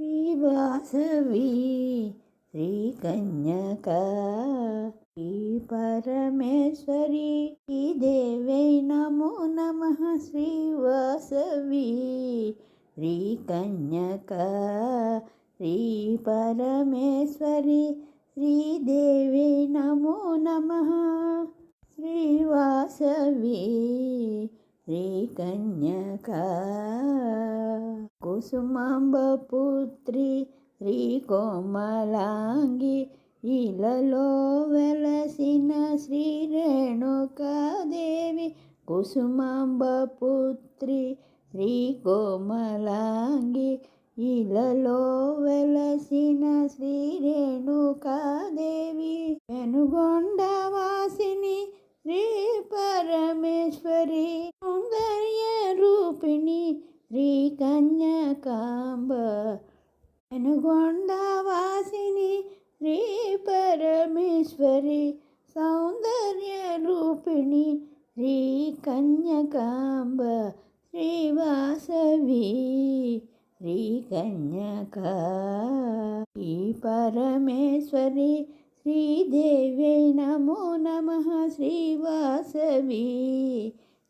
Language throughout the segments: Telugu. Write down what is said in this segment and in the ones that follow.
శ్రీవాసవి శ్రీకన్యక శ్రీ పరమేశ్వరి శ్రీ దేవై నమో నమ శ్రీవాసవి శ్రీకన్యక శ్రీ పరమేశ్వరి శ్రీదేవి నమో నమ శ్రీవాసవి శ్రీకన్యక కుసుమాంబ పుత్రి శ్రీ కోమలాంగి ఇలలో వెలసిన శ్రీ రేణుకాదేవి కుసుమాంబ పుత్రి శ్రీ కోమలాంగి ఇలలో వెలసిన శ్రీ రేణుకాదేవి వెనుగొండ వాసిని శ్రీ పరమేశ్వరి సౌందర్య రూపిణి శ్రీ కన్యకాంబ పెనుగొండవాసిని శ్రీ పరమేశ్వరి సౌందర్య రూపిణి శ్రీ కన్యకాంబ శ్రీవాసవి. శ్రీకన్యక ఈ పరమేశ్వరి శ్రీదేవ్యై నమో నమ శ్రీవాసవి.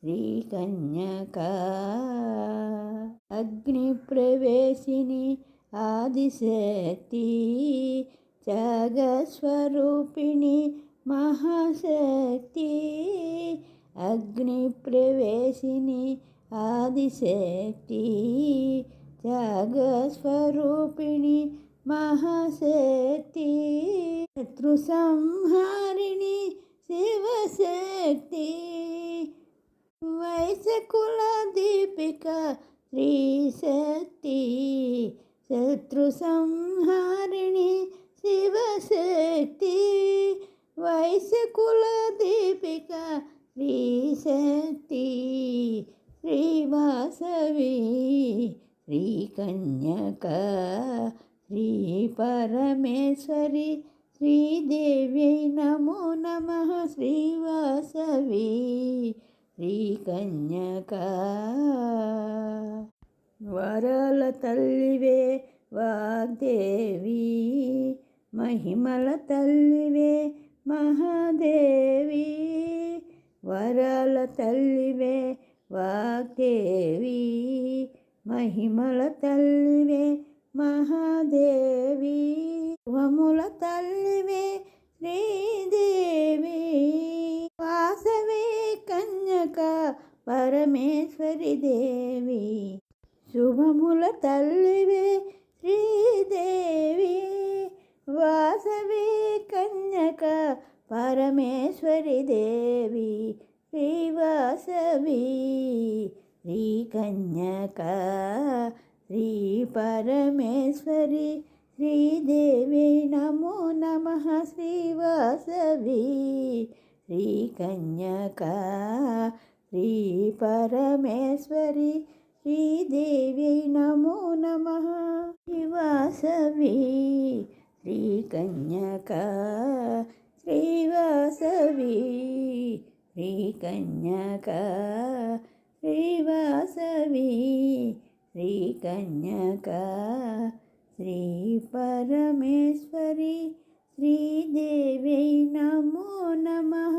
శ్రీకన్యక. అగ్నిప్రవేశిని ఆదిశక్తి జగస్వరూపిణి మహాశక్తి. అగ్నిప్రవేశిని ఆదిశక్తి జగస్వరూపిణి మహాశక్తి. శత్రు సంహారిణి శివశక్తి. వైశకుల దీపిక శ్రీశక్తి శత్రు సంహారిణి శివశక్తి. వైశకుల దీపిక శ్రీశక్తి శ్రీవాసవి శ్రీకన్యక శ్రీ పరమేశ్వరి శ్రీదేవ్యై నమో నమ శ్రీవాసవి. శ్రీకన్యక. వరల తల్లివే వాగ్దేవి మహిమల తల్లివే మహాదేవి. వరల తల్లివే వాగ్దేవి మహిమల తల్లివే మహాదేవి. వముల తల్లివే శ్రీదేవి. కన్యక పరమేశ్వరి దేవి శుభముల తల్లివే శ్రీదేవి. వాసవి కన్యక పరమేశ్వరి దేవి శ్రీవాసవి. శ్రీ కన్యక శ్రీ పరమేశ్వరి శ్రీదేవి నమో నమ. శ్రీ శ్రీ కన్యక శ్రీ పరమేశ్వరి శ్రీదేవి నమో నమ. శ్రీవాసవి శ్రీ కన్యక శ్రీవాసవి శ్రీ కన్యక శ్రీవాసవి శ్రీ కన్యక శ్రీ పరమేశ్వరి. శ్రీదేవి నమో నమః